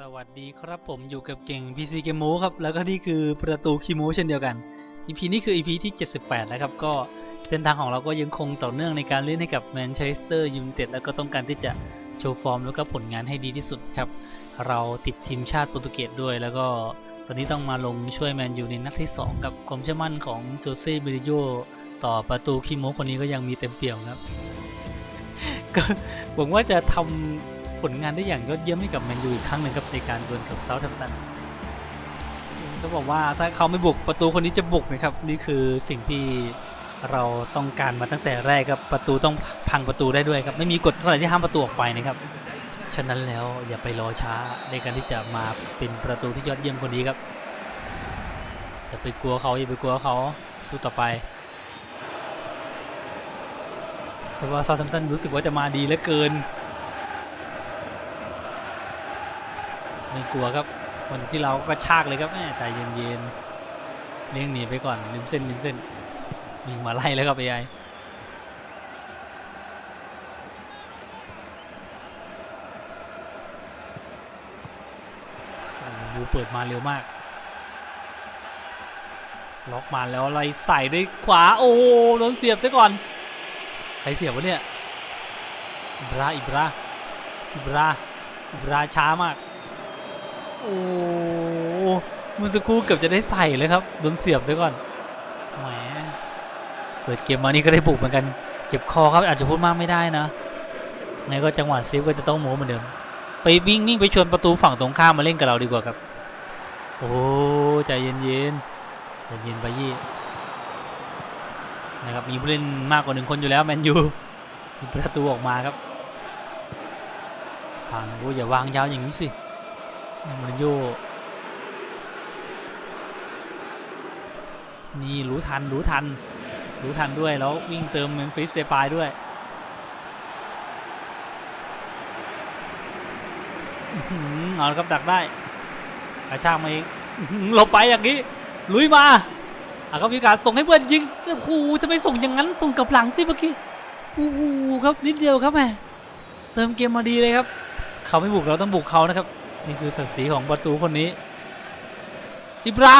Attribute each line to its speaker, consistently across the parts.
Speaker 1: สวัสดีครับผมอยู่กับเก่ง PC เกมโมครับ แล้วก็นี่คือประตูคีโมเช่นเดียวกัน EP นี้คือ EP ที่ 78 แล้วครับ ก็เส้นทางของเราก็ยังคงต่อเนื่องในการเล่นให้กับแมนเชสเตอร์ยูไนเต็ดแล้วก็ต้องการที่จะโชว์ฟอร์มแล้วก็ผลงานให้ดีที่สุดครับ เราติดทีมชาติโปรตุเกสด้วย แล้วก็ตอนนี้ต้องมาลงช่วยแมนยูในนัดที่ 2 กับความเชื่อมั่นของโจเซ่เบริโยต่อประตูคีโมคนนี้ก็ยังมีเต็มเปี่ยมครับก็หวังว่าจะทำ ผลงานได้อย่างยอดเยี่ยมให้กับแมนยูอีกครั้งหนึ่งครับในการดวลกับเซาท์แฮมป์ตันก็บอกว่าถ้าเขาไม่บุกประตูคนนี้จะบุกนะครับนี่คือสิ่งที่เราต้องการมาตั้งแต่แรกครับประตูต้องพังประตูได้ด้วยครับไม่มีกฎเท่าไหร่ที่ห้ามประตูออกไปนะครับฉะนั้นแล้วอย่าไปรอช้าในการที่จะมาเป็นประตูที่ยอดเยี่ยมคนนี้ครับอย่าไปกลัวเขาอย่าไปกลัวเขาสู้ต่อไป แต่ว่าซาซัมตันรู้สึกว่าจะมาดีเหลือเกิน ไม่กลัวครับวันที่เราก็ชากเลยครับแม่ใจเย็นๆเลี้ยงหนีไปก่อนริมเส้นริมเส้นมีมาไล่แล้วครับไอ้ไอโอ้โหเปิดมาเร็วมาก ล็อกมาแล้วไล่ใส่ด้วยขวาโอ้โหโดนเสียบซะก่อน ใครเสียบวะเนี่ยอิบราอิบราอิบราอิบราช้ามาก โอ้มือสกครูเกือบจะได้ใส่เลยครับโดนเสียบซะก่อนแหมเปิดเกมมานี่ก็ได้บุกเหมือนกัน เจ็บคอครับอาจจะพูดมากไม่ได้นะไงก็จังหวะเซฟก็จะต้องโม้เหมือนเดิมไปวิ่งนิ่งไปชวนประตูฝั่งตรงข้ามมาเล่นกับเราดีกว่าครับ โอ้ใจเย็นๆใจเย็นไปยี่นะครับมีผู้เล่นมากกว่าหนึ่งคนอยู่แล้วแมนยูประตูออกมาครับพังโอ้อย่าวางยาวอย่างนี้สิ มันโยนี่รู้ทันรู้ทัน รู้ทันด้วยแล้ววิ่งเติมเมมฟิสเดปายด้วยอื้อหือเอาครับดักได้กระชากมาเองหลบไปอย่างนี้ ลุยมาอะครับมีการส่งให้เพื่อนยิงโอ้โหจะไม่ส่งอย่างนั้นส่งกับหลังสิเมื่อกี้โอ้โหครับนิดเดียวครับแหมเติมเกมมาดีเลยครับ เขาไม่บุกเราต้องบุกเขานะครับ นี่คือศักดิ์ศรีของประตูคนนี้ อิบรา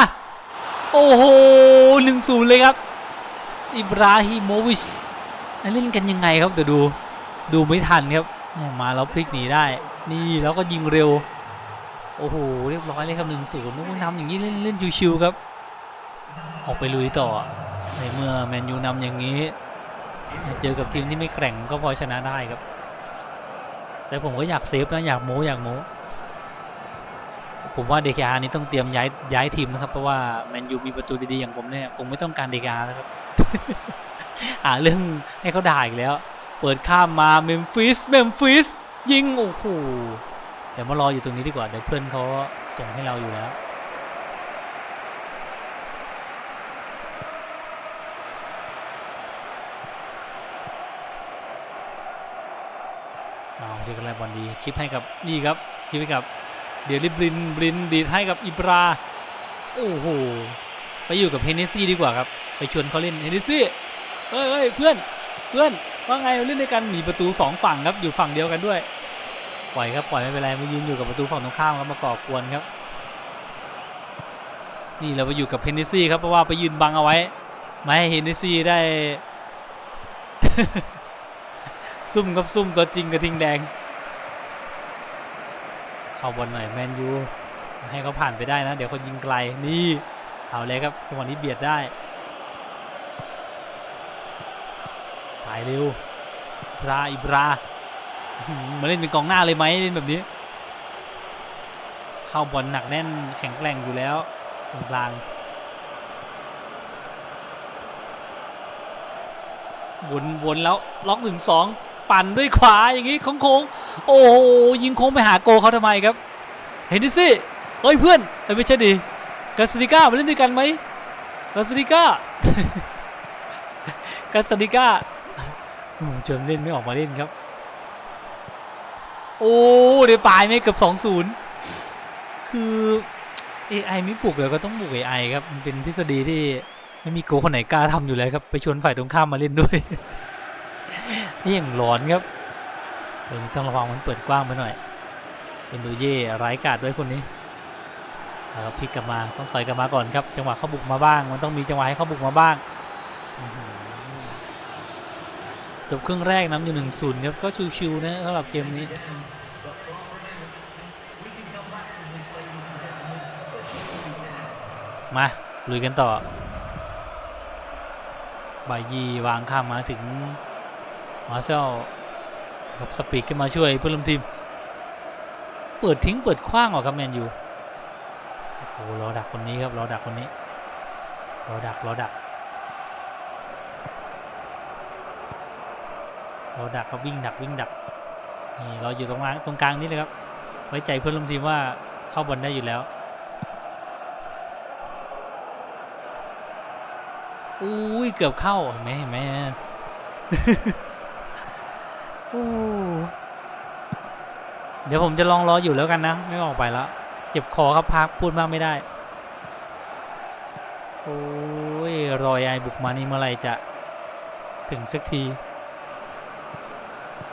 Speaker 1: โอ้โหหนึ่งศูนย์เลยครับ อิบราฮิโมวิชเล่นกันยังไงครับเดี๋ยวดู ดูไม่ทันครับม่มาแล้วพลิกหนีได้ นี่แล้วก็ยิงเร็ว โอ้โห เรียบร้อยเลยครับหนึ่งศูนย์นำอย่างนี้เล่นเล่นชิวๆครับ ออกไปลุยต่อ ในเมื่อแมนยูนำอย่างนี้ เจอกับทีมที่ไม่แกร่งก็พอชนะได้ครับ แต่ผมก็อยากเซฟนะอยากโม้อยากโม้ ผมว่าเดคอานี้ต้องเตรียมย้ายย้ายทีมนะครับ เพราะว่าแมนยูมีประตูดีๆอย่างผมเนี่ยคงไม่ต้องการเดคาแล้วครับหาเรื่องให้เขาด่าอีกแล้ว เปิดข้ามมาเมมฟิสเมมฟิสยิงโอ้โหเดี๋ยวมารออยู่ตรงนี้ดีกว่าเดี๋ยวเพื่อนเขาส่งให้เราอยู่แล้วเอาเรียกอะไรบอลดีชิปให้กับนี่ครับชิปให้กับ เดี๋ยวริบลินบลินดีดให้กับอิบราโอ้โหไปอยู่กับเฮนเนซี่ดีกว่าครับ ไปชวนเขาเล่นเฮนเนซี่เฮ้ยเฮ้ยเพื่อนเพื่อนว่าไงเล่นด้วยกันมีประตูสองฝั่งครับอยู่ฝั่งเดียวกันด้วยปล่อยครับปล่อยไม่เป็นไรมายืนอยู่กับประตูฝั่งตรงข้ามครับมาก่อกวนครับ นี่เราไปอยู่กับเฮนเนซี่ครับเพราะว่าไปยืนบังเอาไว้ไม่ให้เฮนเนซี่ได้ซุ่มกับซุ่มตัวจริงกระทิงแดง เข้าบอลหน่อยแมนยูให้เขาผ่านไปได้นะ เดี๋ยวเขายิงไกลนี่เอาเลยครับจังหวะนี้เบียดได้ถ่ายเร็วบราอิบรามาเล่นเป็นกองหน้าเลยไหมเล่นแบบนี้ เข้าบอลหนักแน่นแข็งแกร่งอยู่แล้วตรงกลางวนวนแล้วล็อกหนึ่งสอง ปั่นด้วยขวาอย่างนี้โค้งๆโอ้โหยิงโค้งไปหาโกเขาทำไมครับ เห็นดิสิเฮ้ยเพื่อนเอ้ยไม่ใช่ดิกาสติก้ามาเล่นด้วยกันไหมกาสติก้ากาสติก้าอืมเจิมเล่นไม่ออกมาเล่นครับ โอ้เดี๋ยวปลายไม่เกือบสองศูนย์คือ AI ไม่ปลุกเลยก็ต้องปลุก AI ครับมันเป็นทฤษฎีที่ไม่มีโกคนไหนกล้าทำอยู่แล้วครับ ไปชวนฝ่ายตรงข้ามมาเล่นด้วย นี่อย่างร้อนครับเออต้องระวังมันเปิดกว้างไปหน่อยเป็นดูเย่ร้ายกาจด้วยคนนี้แล้วพลิกกลับมาต้องถอยกลับมาก่อนครับ จังหวะเข้าบุกมาบ้าง มันต้องมีจังหวะให้เข้าบุกมาบ้างจบครึ่งแรกนำอยู่หนึ่งศูนย์ครับก็ชิวๆนะสำหรับเกมนี้มาลุยกันต่อ บายีวางข้ามมาถึง มาเซลกับสปีดขึ้นมาช่วยเพื่อนร่วมทีม เปิดทิ้งเปิดคว้างออกครับแมนยูโอ้โหรอดักคนนี้ครับรอดักคนนี้รอดักรอดักรอดักครับวิ่งดักวิ่งดักนี่เราอยู่ตรงกลางตรงกลางนี่เลยครับ ไว้ใจเพื่อนร่วมทีมว่าเข้าบอลได้อยู่แล้วอุ้ยเกือบเข้าเห็นไหมเห็นไหม เดี๋ยวผมจะลองรออยู่แล้วกันนะ ไม่ออกไปแล้ว เจ็บคอครับพักพูดมากไม่ได้ โอ้ย รอยไอบุกมานี่เมื่อไรจะถึงสักที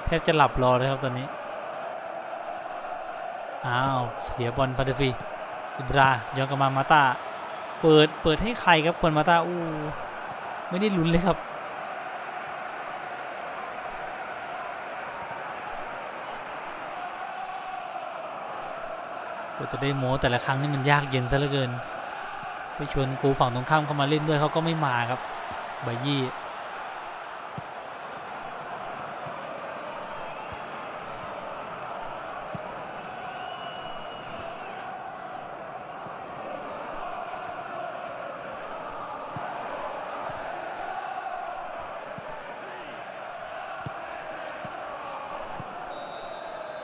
Speaker 1: แทบจะหลับรอเลยครับตอนนี้ อ้าว เสียบอลฟาเดฟีอิบราย้อนกลับมามาตา เปิด เปิดให้ใครครับควรมาตาอู้ไม่ได้ลุ้นเลยครับ จะได้โม้แต่ละครั้งนี่มันยากเย็นซะเหลือเกิน ไปชวนกูฝั่งตรงข้ามเข้ามาเล่นด้วยเขาก็ไม่มาครับบายี่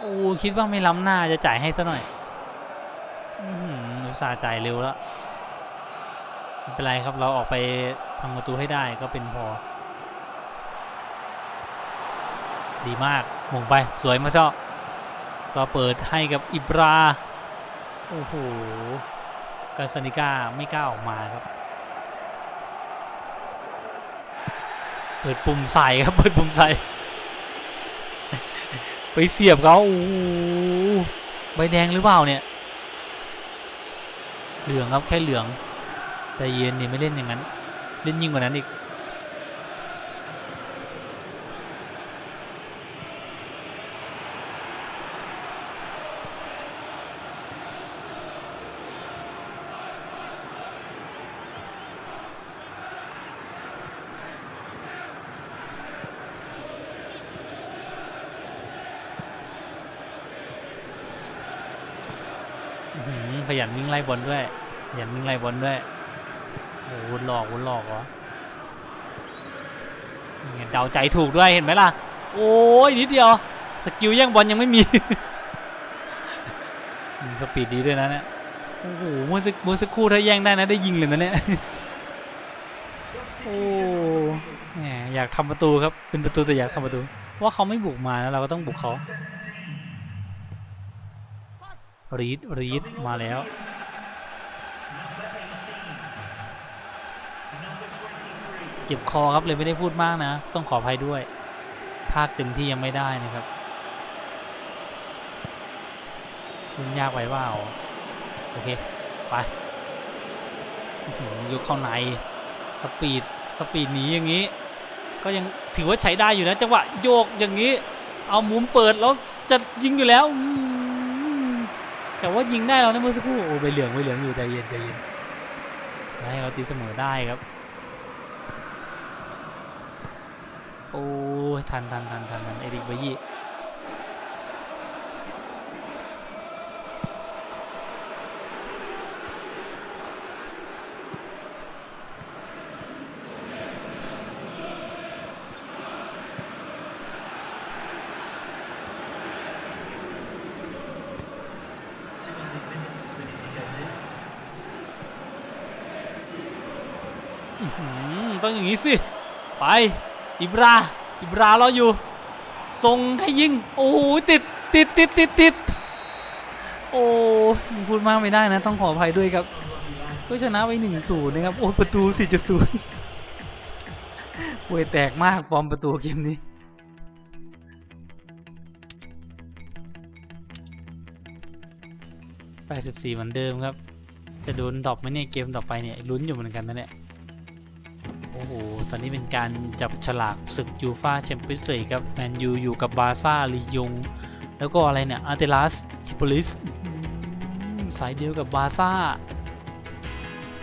Speaker 1: โอ้คิดว่าไม่ล้ำหน้าจะจ่ายให้ซะหน่อย หืออุตส่าห์จ่ายเร็วแล้วไม่เป็นไรครับเราออกไปทำประตูให้ได้ก็เป็นพอ ดีมากหม่งไปสวยมาเซาะก็เปิดให้กับอิบรา โอ้โหกาสนิก้าไม่กล้าออกมาครับ เปิดปุ่มใส่ครับ เปิดปุ่มใส่ไปเสียบเขาโอ้ใบแดงหรือเปล่าเนี่ย เหลืองครับแค่เหลือง แต่เย็นนี่ไม่เล่นอย่างนั้น เล่นยิ่งกว่านั้นอีก ขยันวิ่งไล่บอลด้วยขยันวิ่งไล่บอลด้วยโอ้โหวนหลอกวนหลอกเหรอเดาใจถูกด้วยเห็นไหมล่ะ โอ้ยนิดเดียว สกิลแย่งบอลยังไม่มีอืมสปีดดีด้วยนะเนี่ยโอ้โหเมื่อสักเมื่อสักครู่ถ้าแย่งได้นะได้ยิงเลยนะเนี่ยโอ้แหมอยากทำประตูครับเป็นประตูแต่อยากทำประตู ว่าเขาไม่บุกมาแล้วเราก็ต้องบุกเขา รีดรีดมาแล้ว เจ็บคอครับเลยไม่ได้พูดมากนะ ต้องขออภัยด้วย ภาคเต็มที่ยังไม่ได้นะครับเล่นยากไปเปล่าโอเค ไปอยกเข้าใน สปีด สปีดหนีอย่างนี้ ก็ยังถือว่าใช้ได้อยู่นะ จังหวะโยกอย่างนี้ เอามุมเปิดแล้วจะยิงอยู่แล้ว แต่ว่ายิงได้เราในะเมื่อสักครู่โอ้ใบเหลืองใบเหลืองอยู่ใจเย็นใจเย็นให้เราตีเสมอได้ครับ โอ้ทันทันทันทันทันเอริกบายี่ ต้องอย่างนี้สิ ไป อิบรา อิบราเราอยู่ส่งให้ยิง โอ้โหติดติดติดติดติดโอ้พูดมากไม่ได้นะ ต้องขออภัยด้วยครับก็ชนะไปหนึ่งศูนย์นะครับ โอ้ประตูสี่จุดศูนย์ป่วยแตกมากฟอร์มประตูเกมนี้84เหมือนเดิมครับ จะโดนดรอปไหมเนี่ย เกมต่อไปเนี่ยลุ้นอยู่เหมือนกันนะเนี่ย อ้โห ตอนนี้เป็นการจับฉลากศึกยูฟาแชมเปี้ยนส์ลีกครับ แมนยูอยู่กับบาร์ซ่าลียง แล้วก็อะไรเนี่ยอาร์เตลัสทิโปลิสสายเดียวกับบาร์ซ่า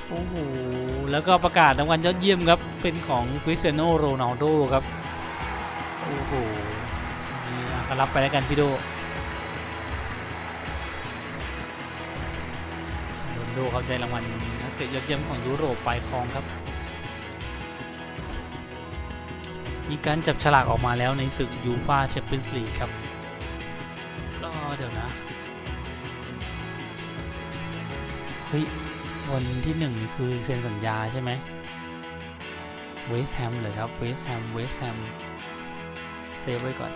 Speaker 1: โอ้โห แล้วก็ประกาศรางวัลยอดเยี่ยมครับ เป็นของคริสเตียโนโรนัลโดครับ โอ้โหนี่ก็รับไปแล้วกันพี่โดโรนโดเขาได้รางวัลนักเตะยอดเยี่ยมของยุโรปไปครองครับ มีการจับฉลากออกมาแล้วในศึกยูฟาแชมเปี้ยนส์ลีกครับ ก็เดี๋ยวนะ เฮ้ย วันที่หนึ่งคือเซ็นสัญญาใช่ไหมเวสแฮมเลยครับ เวสแฮม เวสแฮม เซฟไว้ก่อน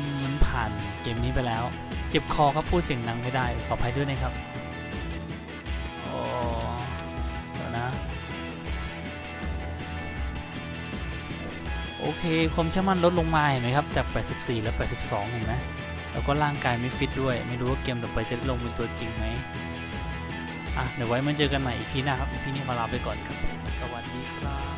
Speaker 1: มมันผ่านเกมนี้ไปแล้ว เจ็บคอครับพูดเสียงดังไม่ได้ ขออภัยด้วยนะครับ โอเคความเชื่อมั่นลดลงมาเห็นไหมครับจาก 84 แล้ว 82 เห็นไหมแล้วก็ร่างกายไม่ฟิตด้วย ไม่รู้ว่าเกมต่อไปจะลงเป็นตัวจริงไหมอะเดี๋ยวไว้มาเจอกันใหม่อีพีหน้าครับอีพีนี้ขอลาไปก่อนครับ สวัสดีครับ